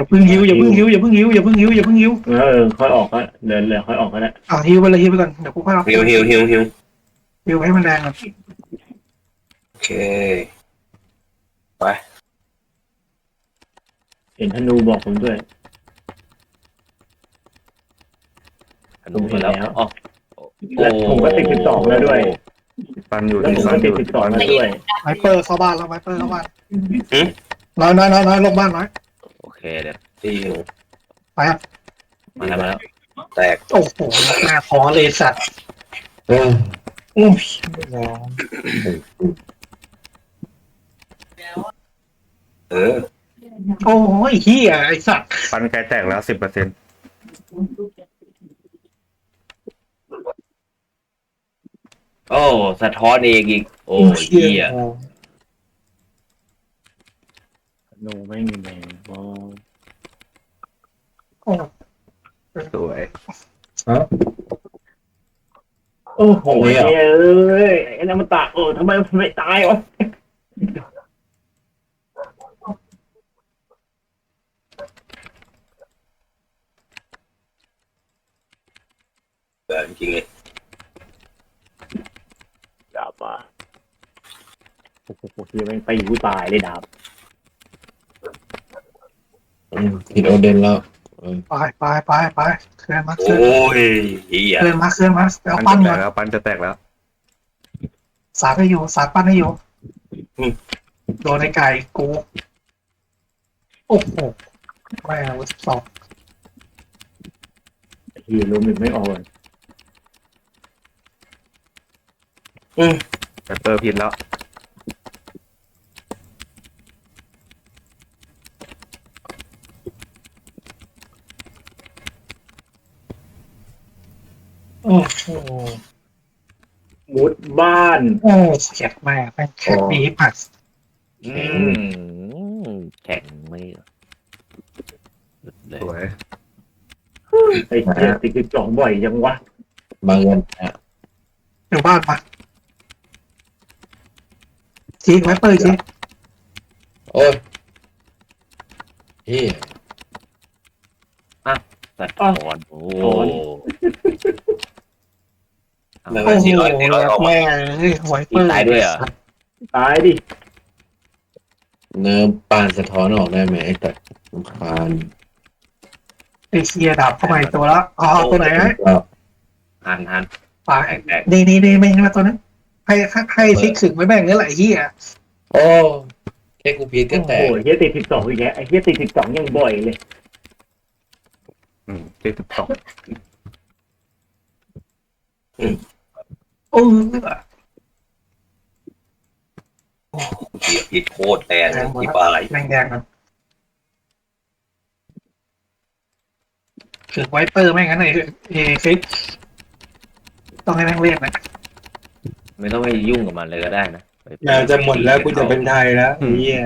อย่าเพึ่งหิวอย่าเพึ่งหิวอย่าเพึ่งหิวอย่าเพึ่งหิวอย่าเพึ่งหิวเออค่อยออกก็เดินเลยค่อยออกก็ได้อ่าหิวไปเลยหิวไปก่อนเดี๋ยวกูค่อยเอาฮิวฮิวฮิวฮิวหิวให้มันแรงก่อนโอเค เห็นธนูบอกผมด้วยอนุมาแล้วอ๋อโอ้และผมก็ติดสิบสองแล้วด้วย ปันอยู่แล้วผมปัก็นอติดยู่สิบสองแล้วด้วยไวเปอร์เข้าบ้านแล้วไวเปอร์เข้าบ้านน้อยน้อยน้อยน้อยลงบ้านน้อยโอ เคเดี๋ยวที่ฮิวไปอะมาแล้วมาแล้วแตกโอ้โหหน้าคอเลยสัตว์เออโอ้ยเออโอ้ยเฮียไอสัตว์ปันไกลแตกแล้วสิบเปอร์เซ็นต์โอ้สะท้อนเองอีก โอ้ยเหี้ย ธนูไม่มีแรงบอลโอ้สวยโอ้โหเนี่ยเอ้ยไอ้น้ำมันตาโอ้ทำไมมันไม่ตายวะเกิดจริงๆเลยดาบมาโอ้โหเฮียแม่งตีกูตายเลยดาบ อืมผิดโอเดนแล้วไปไปไปไปเคลื่อนมาเคโอ้ลื่อนยเฮียเคลื่อนมาเคลื่อนมาเอาปัปั้นนจะแตก่อกนแล้วปันจะแตกแล้วสาดให้อยู่สาดปั้นให้อยู่โดนไอไก่กูโอ้โหแม่งสิบสองเฮียลมอีกไม่ออกเลยแปเปอร์ผิดแล้ว โอ้โห มุด บ้าน โอ้เสียดแม่แม่งแค่มีผัดอืมแข็งไม่หลุดเลยสวยไอ้เฮียติดสิบสองบ่อยยังวะบางเงินอะเดี๋ยวบ้านมาชี้ไว้เปิดชี้โอ้ยเฮียสะท้อน โอ้ไม่โอ้ว่าโหสี่ร้อยสี่ร้อยออกมาแม่เฮ้ยไว้เปิดตายด้วยเหรอตายดิเนื้อปานสะท้อนออกได้ไหมไอ้แต่สำคาญไอเชียดับเข้าไปตัวละอ๋อตัวไหนฮะก็หันหันไปแตกแตกนี่นี่นี่ไม่ใช่ตัวนั้นให้ให้ให้ซิกสึกไว้แบ่งนี่แหละไอ้เหี้ยโอ้แค่กูผิดก็โอ้แตโหกเฮียติดสิบสองอีกแล้วไอ้เฮียติดสิบสองยังบ่อยเลย อืมเจ็ดสิบสอง โอ้เฮียผิดโคตรแรงที่ปลายแดงแดงกันถือไวเปอร์ไม่งั้นไอ้เอฟิกต้องให้แม่งเรียกนะไม่ต้องไปยุ่งกับมันเลยก็ได้นะอยากจะหมดแล้วกูจะเป็นไทยแล้วไอ้เฮีย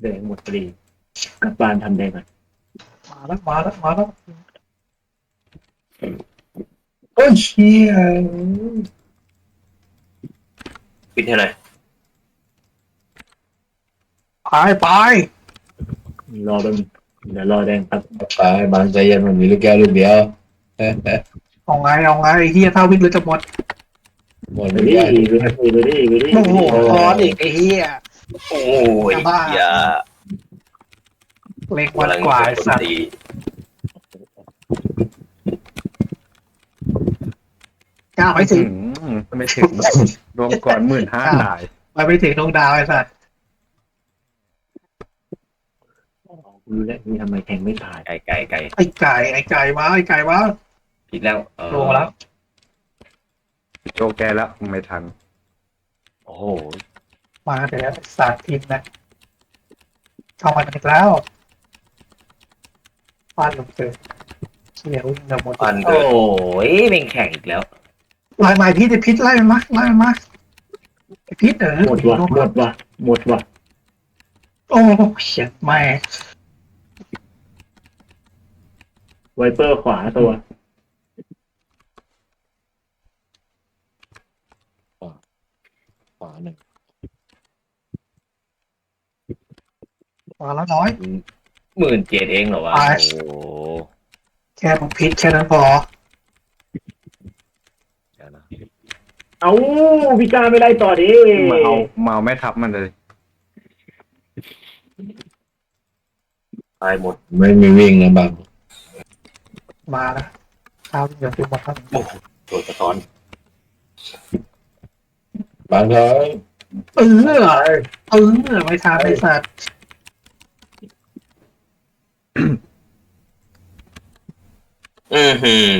แดงหมดพอดีกลับบ้านทำแดงก่อนมาแล้วมาแล้วมาแล้ว โอ้ยเชี่ยปิดให้หน่อยไปไปรอแป๊บนึงเดี๋ยวรอแดงครับไปบางใจเย็นมันมีลูกแก้วลูกเดียวเอ๊ะเอ๊ะเอาไงเอาไงไอ้เหี้ยเท่าวิ่งหรือจะหมดหมดไปไม่ดิได้ไปดิไปดิไปดิโอ้โหคอนอีกไอ้เหี้ยโอ้ยจะบ้าเฮียเล็กวันกว่าไอ้สัตว์ตี กล้าไปถึงอืมไม่ถึง รวมก่อนหมื่นห้าตายไปไม่ถึงดวงดาวไอ้สัตว์รู้แล้วนี่ทำไมแทงไม่ตายไก่ไก่ไก่ไอ้ไก่ไอ้ไก่มาไอ้ไก่มาผิดแล้วเออโดนแล้วโจแกแล้วไม่ทัน โอ้โหมาเดี๋ยวสาดทีมนะเข้ามาอีกแล้วฟาดลงเจอ เฉียวเดี๋ยวหมดปันโอ้เกิดยเป็นแข็งอีกแล้วลายไม้พิษไอ้พิษไล่มันมาไล่มันมาไอ้พิษเออหมดว่ะหมดว่ะหมดว่ะโอ้เขียนแม่ไวเปอร์ขวาตัวขวาหนึ่งโอ้มาแล้วน้อยหมื่นเจ็ดเองเหรอวะไปโอ้โห แค่มึงพิษแค่นั้นพอ เดี๋ยวนะเอาพี่กาไม่ได้ต่อดิมาเอามาเอาแม่ทัพมันเลย ตายหมดไม่มีวิ่งนะบางมาแล้วเช้าเดี๋ยวดูมาครับโดนสะท้อนบางร้อยเออเออไม่ทานไอสัตว์ อือหือ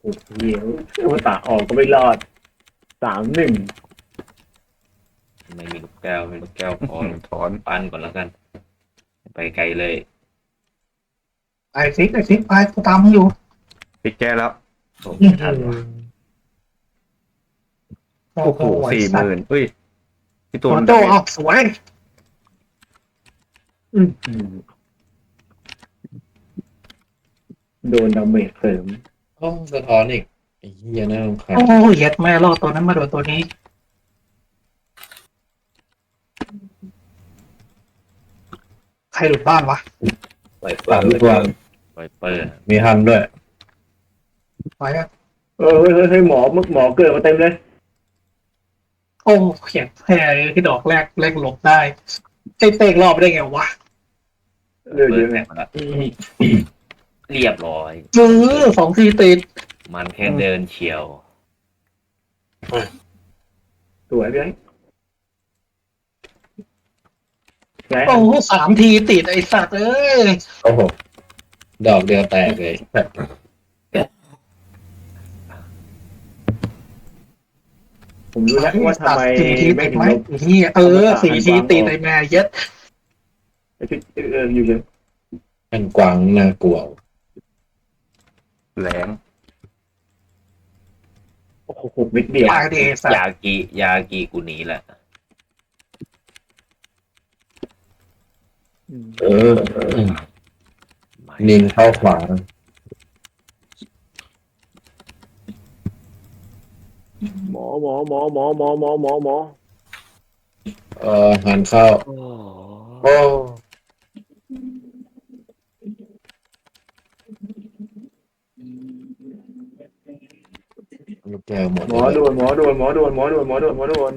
โอ้โหเหี้ยอมตะออกก็ไม่รอดสามหนึ่งไม่มีลูกแก้วไม่มีลูกแก้วพอถอนปั้นก่อนแล้วกัน ไปไกลเลย ไอฟิกไอฟิกไปกูตามมึงอยู่ปิดแก้แล้วโอ้ไม่ทันว่ะโอ้โหสี่หมื่นเอ้ยพี่ตัตัววมันโตออกสวย อื้อหือ โดนดาเมจเสริมโอ้สะท้อนอีกไอ้เหี้ยน่ารำคาญโอ้ยเย็ดแม่รอดตัวนั้นมาโดนตัวนี้ ใครหลุดบ้านวะไหวเปล่าทุกวันไวเปอร์มีฮันด้วยไปอะเออเฮ้ยเฮ้ยเฮ้ยหมอหมอเกิดมาเต็มเลยโอ้เขียนแพ้ที่ดอกแรกแรกหลบได้ไอเตกรอบได้ไงวะเรือเปิเยดอะแตไงกมาละ เรียบร้อยเออสองทีติด มันแค่เดินเฉียว สวยเลยไงโอ้สามทีติดไอสัตว์เอ้ยโอ้โหดอกเดียวแตกเลยผมรู้แล้วว่าทำไมสี่ทีไม่ติดถึงไหมลบเฮียเออสี่ทีติดไอแม่เย็ดไอ้ที่เอออยู่เลยมันกวางน่ากลัว แหลงโอ้โหวิดเดียวปากดีไอ้สัตว์ยากียากีกูหนีแหละ เออนินเข้าขวาหมอหมอหมอหมอหมอหมอหมอหมอเออหันเข้าโอ้ โอ้ ลูกแก้วหมดหมอโดนหมอโดนหมอโดนหมอโดนหมอโดนหมอโดน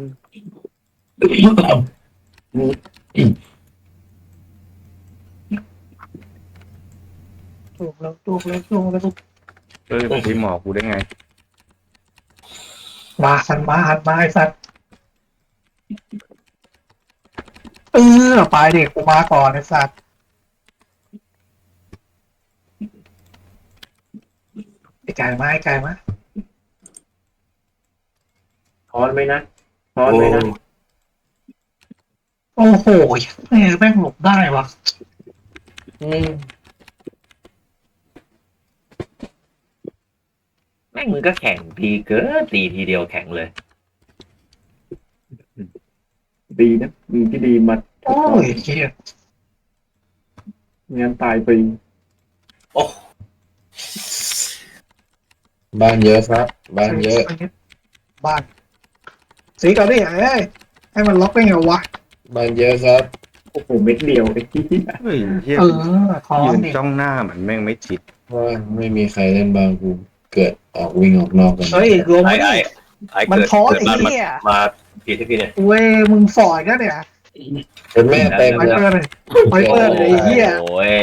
ถูกแล้วถูกแล้วถูกแล้วถูกเอ้ยพี่หมอกูได้ไง มาหันมาหันมาไอสัตว์เออไปเด็กกูมาก่อนไอสัตว์ไอไก่มาไอไก่มาถ อนไหมนะถอนไหมนะโอ้โหแม่งแม่งหลบได้วะอืมแม่งมึงก็แข่งดีเกินตีทีเดียวแข่งเลย ดีนะมีที่ดีมาโอ้ยเฮียงานตายไปบ้านเยอะครับ บ้านเยอะ บ้าน สีก่อนดิเอ้ยให้มันล็อกได้ไงวะบ้านเยอะครับโอ้โหเม็ดเดียวไอ้ที่เฮ้ยเหี้ยเออคอยืนดิจ้องหน้าเหมือนแม่งไม่ติดเพราะว่าไม่มีใครเล่นบางกูเกิดออกวิ่งออกนอกกันเฮ้ยรวมไอ้ไม่ไอ้ได้ไอ้มันเกิดท้อเกิดไอ้มามาเหี้ยมาพีที่พี่เนี่ยเว้ยมึงฝอยก็เนี่ยเป็นแม่เต็มไวเลยเปอร์เลยไวเปอร์เลยไอ้เหี้ยโอ้ย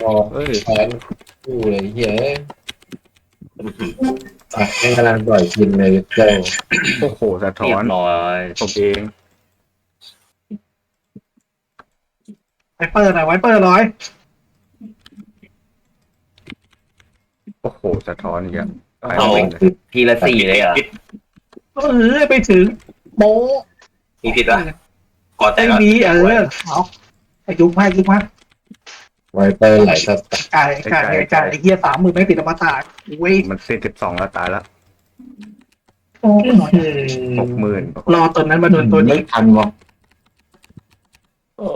พอเอ้ยแขนคู่เลยเหี้ยเอ้ยอะให้กำลังปล่อยกินเลยเจ้าโอ้โหสะท้เรีอยนบร้อยผมเองไวเปอร์หน่อยไวเปอร์ร้อยโอ้โหสะท้อนอีกอะไปเอาวิ่งเลยทีละสี่เลยเหรอะพิษเออไปถึงโบะมีพิษปะก่อนแต่ไอ้ละนี้เออเอาไอ้ยุกมายุกมา ไวเปอร์ไหลสัตว์ไก่ไก่ไก่ไก่ไอ้เหี้ยสามมือไม่ติดอมตะเว้ยมันเส้นสิบสองแล้วตายแล้วโอ้ยหกหมื่นรอตัวนั้นมาโดนตัวไม่นี้ทันวะโอ้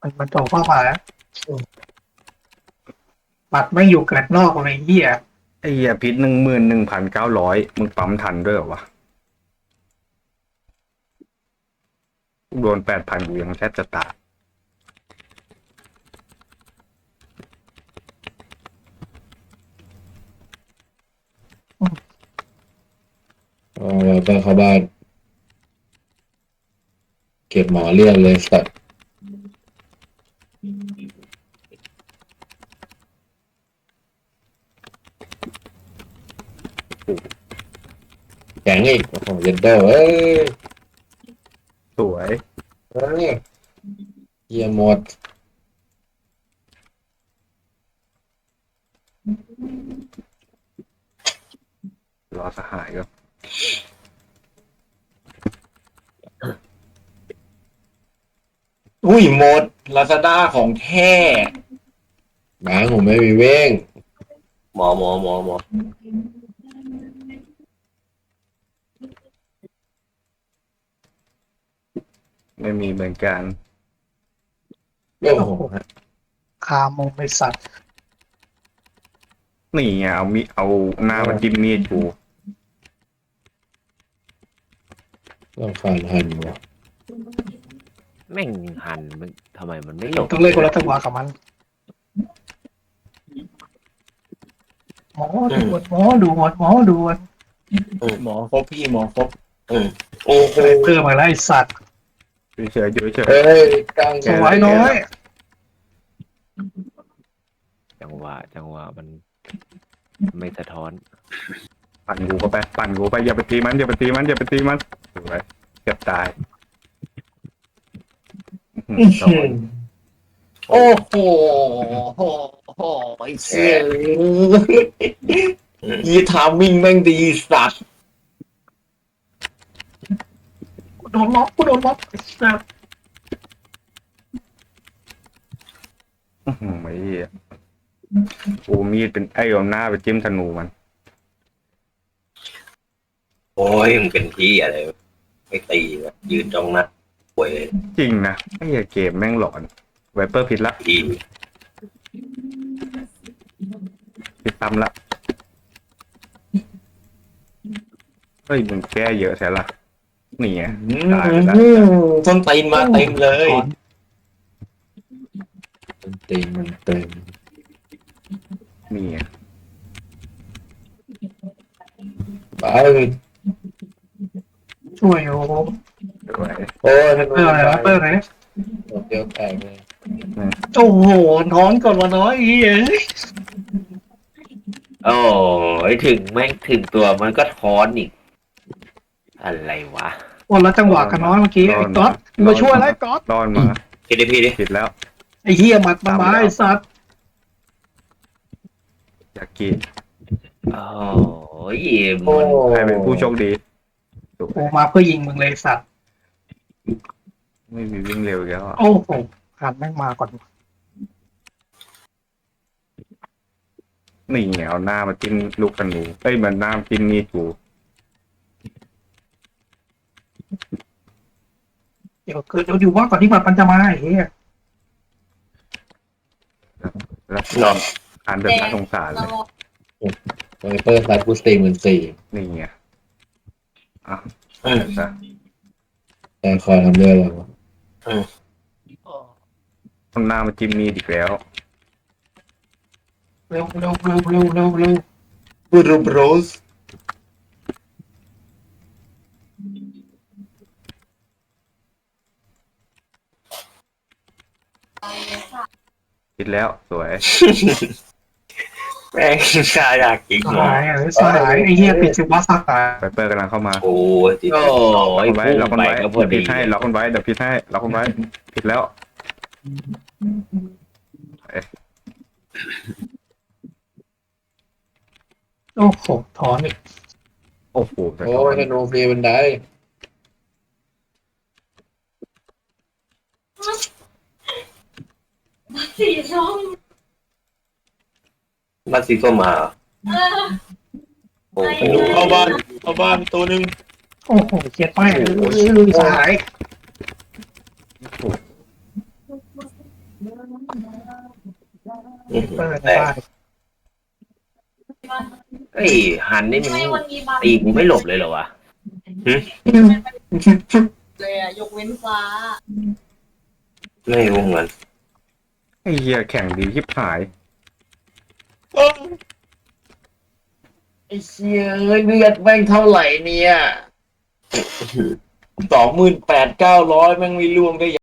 มันมันจบเข้ามาแล้วบัตรไม่อยู่เกิดนอกอะไรเหี้ยไอ้เหี้ยพิษหนึ่งหมื่นหนึ่งพันเก้าร้อยมึงปั๊มทันด้วยเหรอวะโดนแปดพันกูยังแทบจะตาย เอาเราไปเข้าบ้าน เก็บหมอเรียกเลยสัตว์แข็งอีกโอ้โหเยนเดอร์เอ้ยสวยเอ้ยเยี่ยมหมดรอสหายก็ อุ้ยหมดลาซาด้าของแท้หมาผมไม่มีเว้งหมอหมอหมอหมอไม่มีเหมือนกันโอ้โหคามุมไอสัตว์นี่ไงเอามีเอาหน้ามาจิ้มมีดกูต้องฟันหันวะ แม่งหันมันทำไมมันไม่หลบต้องเล่นคนละจังหวะกับมันหมอดูดหมอดูดหมอดูดหมอครบพี่หมอครบโอ้โหเพิ่มมาแล้วไอสัตว์เฉยๆอยู่เฉยเฮ้ยตั้งสวยน้อย จังหวะ จังหวะมันไม่สะท้อนๆปั่นกูก็ไป ปั่นกูไปอย่าไปตีมันอย่าไปตีมันอย่าไปตีมันสวยเกือบตายอื้อหือ โอ้โหโอ้โหไอ้เสียยีทามิ่งแม่งดีสัตว์โดนล็อกกูโดนล็อกไอ้สัตว์อื้อไอ้เหี้ยกูมีดเป็นไอ้เอาหน้าไปจิ้มธนูมัน โอ้ยมึงเป็นพี่อะไร ไม่ตีแบบยืนจ้องหนัด ป่วยเลยจริงนะไอ้เหี้ยเกมแม่งหลอนไวเปอร์ผิดละพี่ผิดตำละเฮ้ยมึงแก้เยอะใช่ละนี่ไงตายไปแล้วต้นตีนมาเต็มเลยต้นตีนมันเต็มนี่ไงไปช่วยอยู่ สวยโอ้ยเพิ่มอะไรวะเพิ่มอะไรเดียวแตกเลยโอ้โหนอนก่อนวะน้อยอีเอ้ยโอ้ยถึงแม่งถึงตัวมันก็ท้อนอีก อะไรวะคนละจังหวะกันน้อยเมื่อกี้ไอ้ก๊อตมาช่วยแล้วไอ้ก๊อตรอนมาคิดดิพี่ดิผิดแล้ว ไอ้เฮียหมัดมาไม้ไอ้สัตว์อยากกินโอ้ยโอ้มัน ใครเป็นผู้โชคดีกูมาเพื่อยิงมึงเลยไอ้สัตว์ ไม่มีวิ่งเร็วอีกแล้วอะโอ้โหหันแม่งมาก่อน นี่ไงเอาหน้ามาจิ้มลูกธนูเอ้ยมันหน้ามาจิ้มมีดกูเดี๋ยวคือเดี๋ยวดูว่าก่อนที่หมัดมันจะมาไอ้เฮียแล้วนอนอ่านแบบน่าสงสารเลยไวเปอร์ซัดกูสตีหมื่นสี่นี่ไงอะอืมแต่แต่คอยทำเรื่องอะไรวะเอาหน้ามาจิ้มมีดอีกแล้ว เร็วเร็วเร็วเร็วเร็วเร็วบูรูบรสผิดแล้วสวย แม่งชาอยากกินสหมอหายเอ้ยสหายไอ้เฮียติดสิวะสักตายไวเปอร์กำลังเข้ามาโอ้ยติดโอ้ยล็อกคนไว้พุ่งล็อกคนไปไว้ก็พอเดี๋ยวดีผิดให้ล็อกคนไว้เดี๋ยวผิดให้ล็อกคนไว้ผิดแล้วโอ้โหถอนอีกโอ้โหแต่โอ้ยธนูฟรีบันได สีส้ม บ้านซีก็มาโอ้โหเข้าบ้านเข้าบ้านตัวหนึ่งโอ้โหเกลียดไม่สหายเปิดในบ้านเอ้ยหันนี่มันไม่วันนี้บาร์ตีกูไม่หลบเลยเหรอวะเลยอะยกเว้นฟ้า ไม่รู้เหมือนไอ้เหี้ยแข่งดีชิบหาย ไอ้เชี่ยเอ้ยเลือดแม่งเท่าไหร่เนี่ยสองหมื่นแปดเก้าร้อยแม่งไม่รวมก็